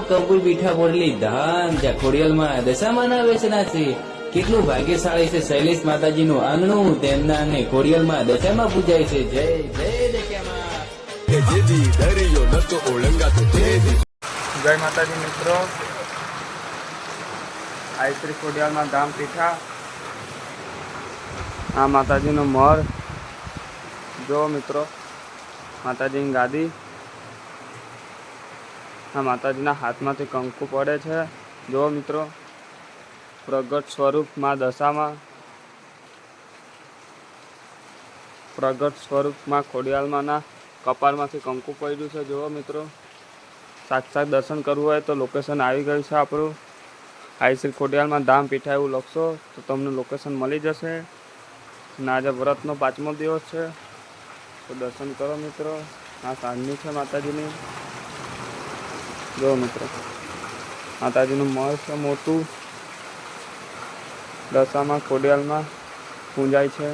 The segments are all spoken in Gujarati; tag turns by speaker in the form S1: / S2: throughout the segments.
S1: અનુકૂળ પીઠા બોરલી ધામ જ્યાં ખોડિયલમાં દશામાં વેચના છે. કેટલું ભાગ્યશાળી છે શૈલેષ માતાજીનું આંગણું. તેમના અને ખોડિયલમાં દશામાં પૂજાય છે. જય જય
S2: દરિયો
S3: જય માતાજી મિત્રો. આઈ શ્રી ખોડિયાલમાં ધામ પીઠા. આ માતાજીનો મર. જો મિત્રો માતાજીની ગાદી. આ માતાજીના હાથમાંથી કંકુ પડે છે. જો મિત્રો, પ્રગટ સ્વરૂપમાં દશામાં, પ્રગટ સ્વરૂપમાં ખોડિયાલમાંના કપાળમાંથી કંકુ પડ્યું છે. જુઓ મિત્રો, સાક્ષાત દર્શન કરવું હોય તો લોકેશન આવી ગયું છે આપણું. આઈ શ્રી ખોડિયાલમાં ધામ પીઠા એવું લખશો તો તમને લોકેશન મળી જશે. અને આજે વ્રતનો પાંચમો દિવસ છે. તો દર્શન કરો મિત્રો. આ સાંજની છે માતાજીની. જો મિત્રો, માતાજીનું છે મોટું. દશામાં, ખોડિયાલમાં પૂંજાય છે.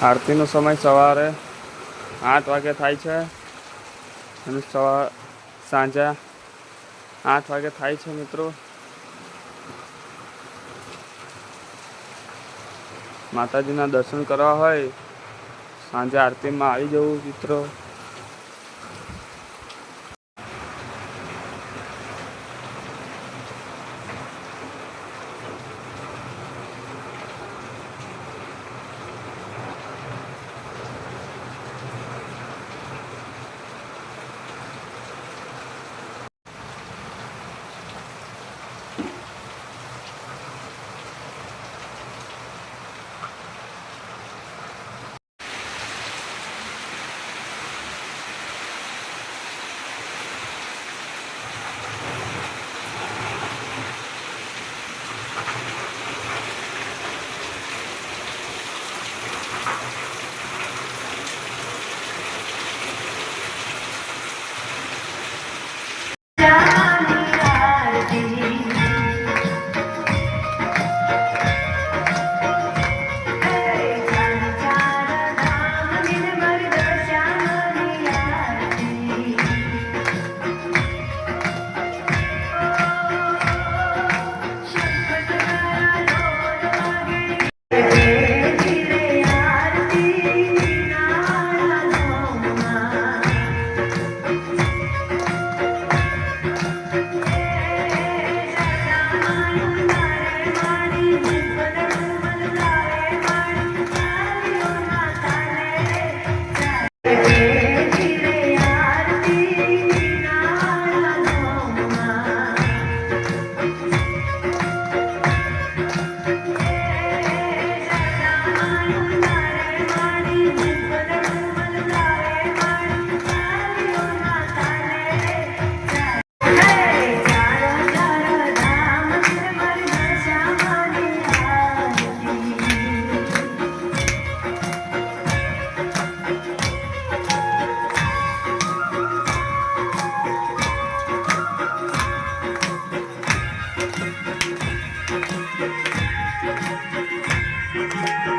S3: આરતીનો સમય સવારે આઠ વાગે થાય છે. અને સવાર સાંજે આઠ વાગે થાય છે મિત્રો. માતાજીના દર્શન કરવા હોય, સાંજે આરતીમાં આવી જવું મિત્રો. Thank you.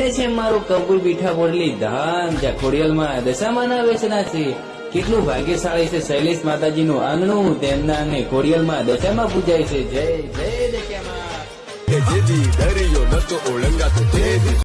S1: ધન્ય છે મારું કપૂર પીઠા બોરલી ધામ જ્યાં ખોડિયાલમાં દશામાના વેચના છે. કેટલું ભાગ્યશાળી છે શૈલેષ માતાજીનું આંગણું. તેમના અને ખોડિયાલમાં દશામાં પૂજાય છે. જય જય દશામાં.
S2: જેથી દરિયો નતો ઓળંગાતો તેથી